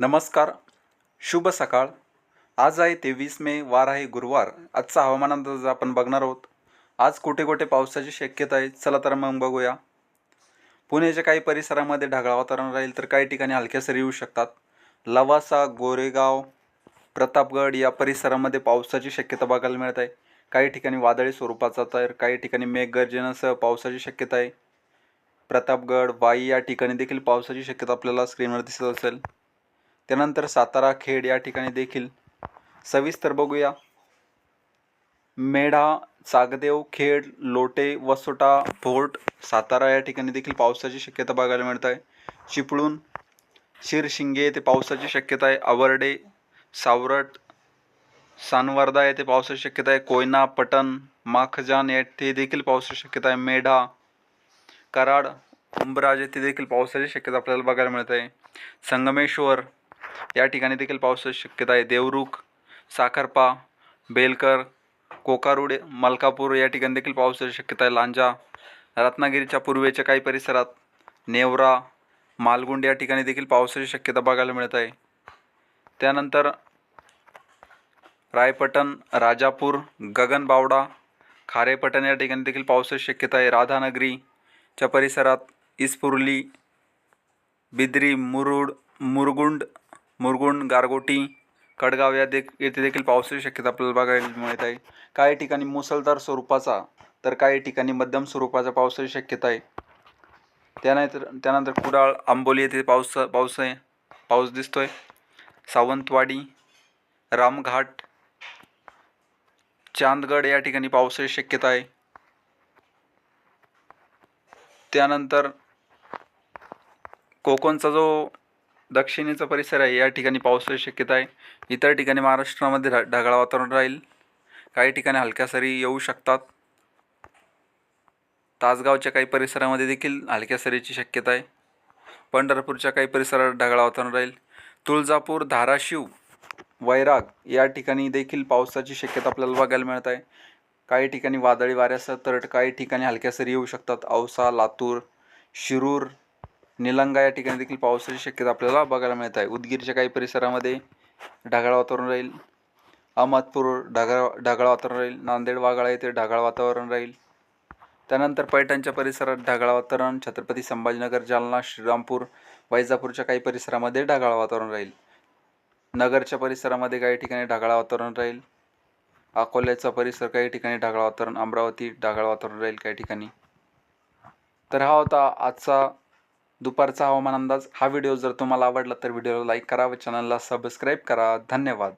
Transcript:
नमस्कार शुभ सकाळ. आज आहे तेवीस मे वार आहे गुरुवार. आजचा हवामान अंदाज आपण बघणार आहोत. आज कुठे कुठे पावसाची शक्यता आहे चला तर मग बघूया. पुण्याच्या काही परिसरामध्ये ढगाळ वातावरण राहील तर काही ठिकाणी हलक्या सरी येऊ शकतात. लवासा गोरेगाव प्रतापगड या परिसरामध्ये पावसाची शक्यता बघायला मिळत आहे. काही ठिकाणी वादळी स्वरूपाचा तर काही ठिकाणी मेघगर्जनासह पावसाची शक्यता आहे. प्रतापगड वाई या ठिकाणी देखील पावसाची शक्यता आपल्याला स्क्रीनवर दिसत असेल. त्यानंतर सातारा खेड या ठिकाणी देखील सविस्तर बघूया. मेढा चागदेव खेड लोटे वसोटा फोर्ट सातारा या ठिकाणी देखील पावसाची शक्यता बघायला मिळत आहे चिपळूण शिरशिंगे येथे पावसाची शक्यता आहे. आवरडे सावरट सानवर्धा येथे पावसाची शक्यता आहे. कोयना पटण माखजान येथे देखील पावसाची शक्यता आहे. मेढा कराड उंबराज येथे देखील पावसाची शक्यता आपल्याला बघायला मिळत आहे. संगमेश्वर या ठिकाणी देखील पावसाची शक्यता आहे. देवरुख साखरपा बेलकर कोकारूड मलकापूर या ठिकाणी देखील पावसाची शक्यता आहे. लांजा रत्नागिरीच्या पूर्वेच्या काही परिसरात नेवरा मालगुंड या ठिकाणी देखील पावसाची शक्यता बघायला मिळत आहे. त्यानंतर रायपटण राजापूर गगनबावडा खारेपटण या ठिकाणी देखील पावसाची शक्यता आहे. राधानगरीच्या परिसरात इस्पुर्ली बिद्री मुरुड मुरगुंड मुरगुंड गारगोटी कडगाव या देख येथे देखील पावसाची शक्यता आपल्याला बघायला मिळत आहे. काही ठिकाणी मुसळधार स्वरूपाचा तर काही ठिकाणी मध्यम स्वरूपाचा पावसाची शक्यता आहे. त्यानंतर त्यानंतर कुडाळ आंबोली येथे पाऊस पाऊस आहे पाऊस दिसतोय. सावंतवाडी रामघाट चांदगड या ठिकाणी पावसाची शक्यता आहे. त्यानंतर कोकणचा जो दक्षिणेचा परिसर आहे. या ठिकाणी पावसाची शक्यता आहे. इतर ठिकाणी महाराष्ट्रामध्ये ढ ढगाळ वातावरण राहील. काही ठिकाणी हलक्या सरी येऊ शकतात. तासगावच्या काही परिसरामध्ये देखील हलक्या सरीची शक्यता आहे. पंढरपूरच्या काही परिसरात ढगाळ वातावरण राहील. तुळजापूर धाराशिव वैराग या ठिकाणी देखील पावसाची शक्यता आपल्याला बघायला मिळत आहे. काही ठिकाणी वादळी वाऱ्यासह तर काही ठिकाणी हलक्या सरी येऊ शकतात. औसा लातूर शिरूर निलंगा या ठिकाणी देखील पावसाची शक्यता आपल्याला बघायला मिळत आहे. उदगीरच्या काही परिसरामध्ये ढगाळ वातावरण राहील. अहमदपूर ढगाळ ढगाळ वातावरण राहील. नांदेड वाघाळा येथे ढगाळ वातावरण राहील. त्यानंतर पैठणच्या परिसरात ढगाळ वातावरण छत्रपती संभाजीनगर जालना श्रीरामपूर वैजापूरच्या काही परिसरामध्ये ढगाळ वातावरण राहील. नगरच्या परिसरामध्ये काही ठिकाणी ढगाळ वातावरण राहील. अकोल्याचा परिसर काही ठिकाणी ढगाळ वातावरण अमरावती ढगाळ वातावरण राहील काही ठिकाणी. तर हा होता आजचा दुपारचा हवामान अंदाज. हा व्हिडिओ जर तुम्हाला आवडला तर व्हिडिओला लाईक करा व चॅनलला सबस्क्राईब करा. धन्यवाद.